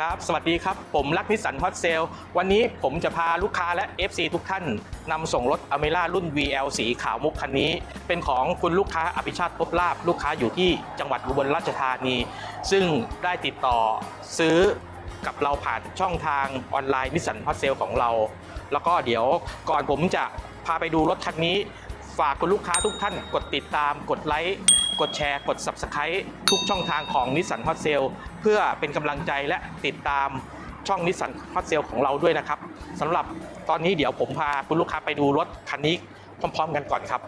ครับ สวัสดีครับ ผมลักนิสสันฮอตเซลวันนี้ผมจะพาลูกค้าและ FC ทุกท่านนำส่งรถอเมร่ารุ่น VL สีขาวมุกคันนี้ เป็นของคุณลูกค้าอภิชาติพบลาบ ลูกค้าอยู่ที่จังหวัดอุบลราชธานี ซึ่งได้ติดต่อซื้อกับเราผ่านช่องทางออนไลน์นิสสันฮอตเซลของเรา แล้วก็เดี๋ยวก่อนผมจะพาไปดูรถคันนี้ ฝากคุณลูกค้าทุกท่านกดติดตามกดไลค์ กดแชร์ กด Subscribe ทุกช่องทางของ Nissan Hot Sale เพื่อเป็นกำลังใจและติดตามช่อง Nissan Hot Sale ของเราด้วยนะครับสำหรับตอนนี้เดี๋ยวผมพาคุณลูกค้าไปดูรถคันนี้พร้อม ๆ กันก่อนครับ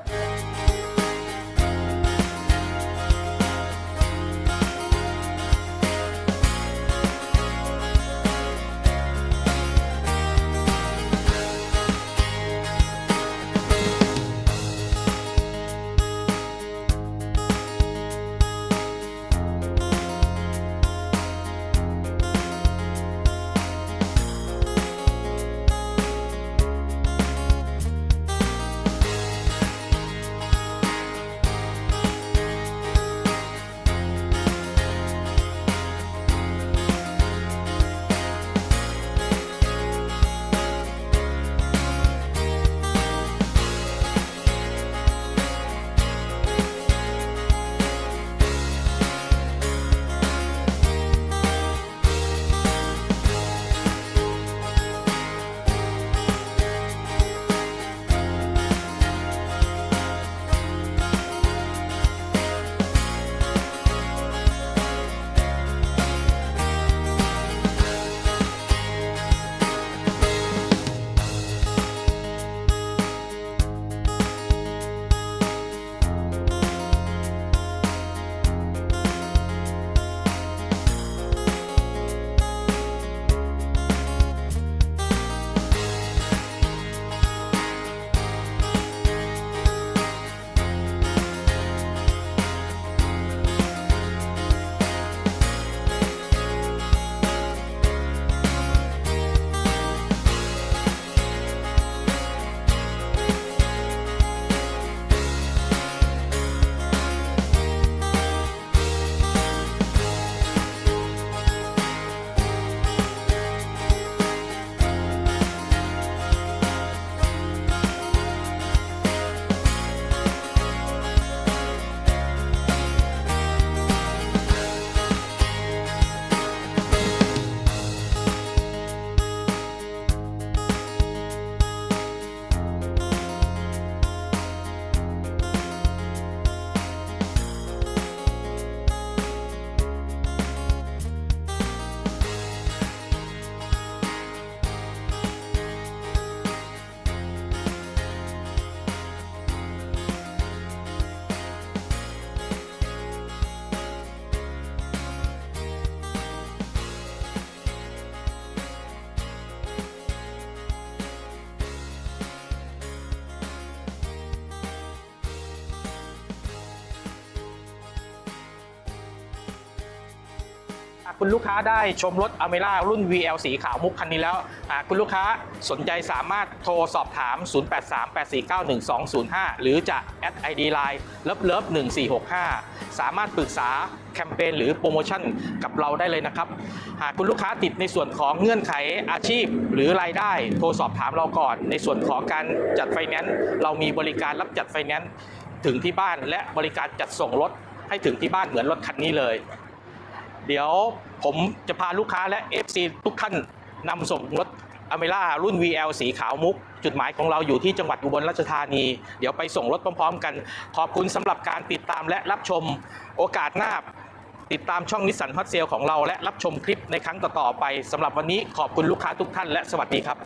คุณลูกค้าได้ชมรถอเมร่ารุ่น VL สีขาวมุกคันนี้แล้วคุณลูกค้าสนใจสามารถโทรสอบถาม 0838491205 หรือจะแอด ID Line เลิฟเลิฟ1465 สามารถปรึกษาแคมเปญหรือโปรโมชั่นกับเราได้เลยนะครับ หากคุณลูกค้าติดในส่วนของเงื่อนไขอาชีพหรือรายได้ โทรสอบถามเราก่อน ในส่วนของการจัดไฟแนนซ์เรามีบริการรับจัดไฟแนนซ์ถึงที่บ้านและบริการจัดส่งรถให้ถึงที่บ้านเหมือนรถคันนี้เลย เดี๋ยวผมจะพาลูกค้าและ FC ทุกท่านนำส่งรถอเมร่ารุ่น VL สีขาวมุก จุดหมายของเราอยู่ที่จังหวัดอุบลราชธานี เดี๋ยวไปส่งรถพร้อมๆ กัน ขอบคุณสำหรับการติดตามและรับชมโอกาสหน้า ติดตามช่องนิสสันฮอตเซลของเราและรับชมคลิปในครั้งต่อๆไปสำหรับวันนี้ขอบคุณลูกค้าทุกท่านและสวัสดีครับ